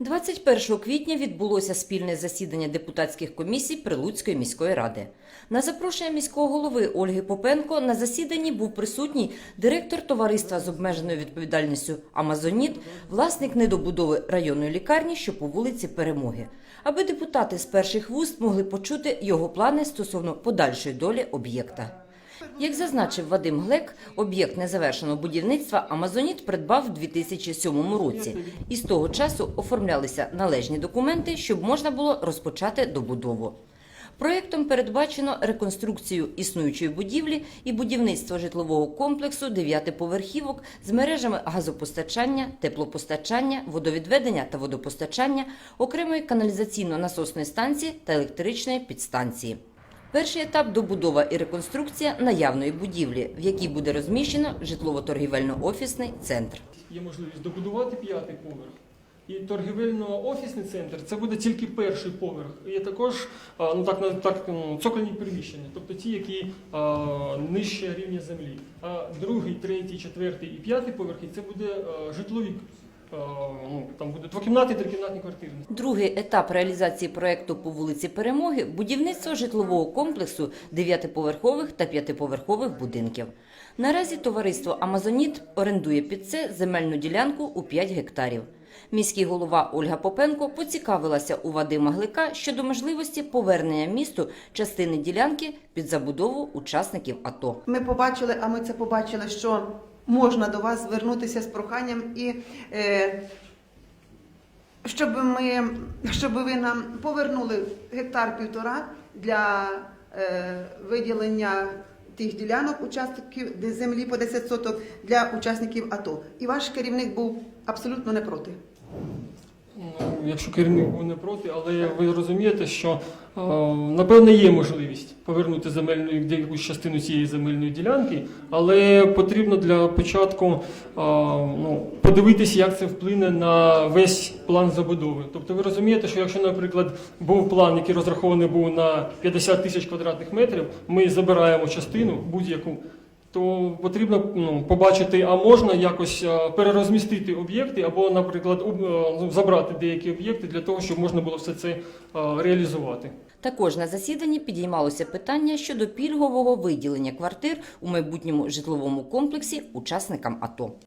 21 квітня відбулося спільне засідання депутатських комісій Прилуцької міської ради. На запрошення міського голови Ольги Попенко на засіданні був присутній директор товариства з обмеженою відповідальністю Амазоніт, власник недобудови районної лікарні, що по вулиці Перемоги, аби депутати з перших вуст могли почути його плани стосовно подальшої долі об'єкта. Як зазначив Вадим Глек, об'єкт незавершеного будівництва Амазоніт придбав у 2007 році, і з того часу оформлялися належні документи, щоб можна було розпочати добудову. Проєктом передбачено реконструкцію існуючої будівлі і будівництво житлового комплексу дев'ятиповерхівок з мережами газопостачання, теплопостачання, водовідведення та водопостачання, окремої каналізаційно-насосної станції та електричної підстанції. Перший етап добудова і реконструкція наявної будівлі, в якій буде розміщено житлово-торгівельно-офісний центр. Є можливість добудувати п'ятий поверх. І торгівельно-офісний центр це буде тільки перший поверх. І також ну так так ну, цокольні приміщення, тобто ті, які а, нижче рівня землі. А другий, третій, четвертий і п'ятий поверхи це буде житлові. А, Ну там буде двокімнатні, трикімнатні квартири. Другий етап реалізації проекту по вулиці Перемоги будівництво житлового комплексу дев'ятиповерхових та п'ятиповерхових будинків. Наразі товариство Амазоніт орендує під це земельну ділянку у 5 гектарів. Міський голова Ольга Попенко поцікавилася у Вадима Глика щодо можливості повернення місту частини ділянки під забудову учасників АТО. Ми побачили, а ми це побачили, що можна до вас звернутися з проханням і е, щоб ми щоб ви нам повернули гектар півтора для е, виділення тих ділянок учасників де землі по 10 соток для учасників АТО. І ваш керівник був абсолютно не проти. Якщо керівник був не проти, але ви розумієте, що е, напевне є можливість повернути земельну якусь частину цієї земельної ділянки, але потрібно для початку е, ну, подивитися, як це вплине на весь план забудови. Тобто ви розумієте, що якщо, наприклад, був план, який розрахований був на 50 тисяч квадратних метрів, ми забираємо частину будь-яку. То потрібно ну, побачити, а можна якось е, перерозмістити об'єкти, або, наприклад, е, ну, забрати деякі об'єкти для того, щоб можна було все це е, реалізувати. Також на засіданні підіймалося питання щодо пільгового виділення квартир у майбутньому житловому комплексі учасникам АТО.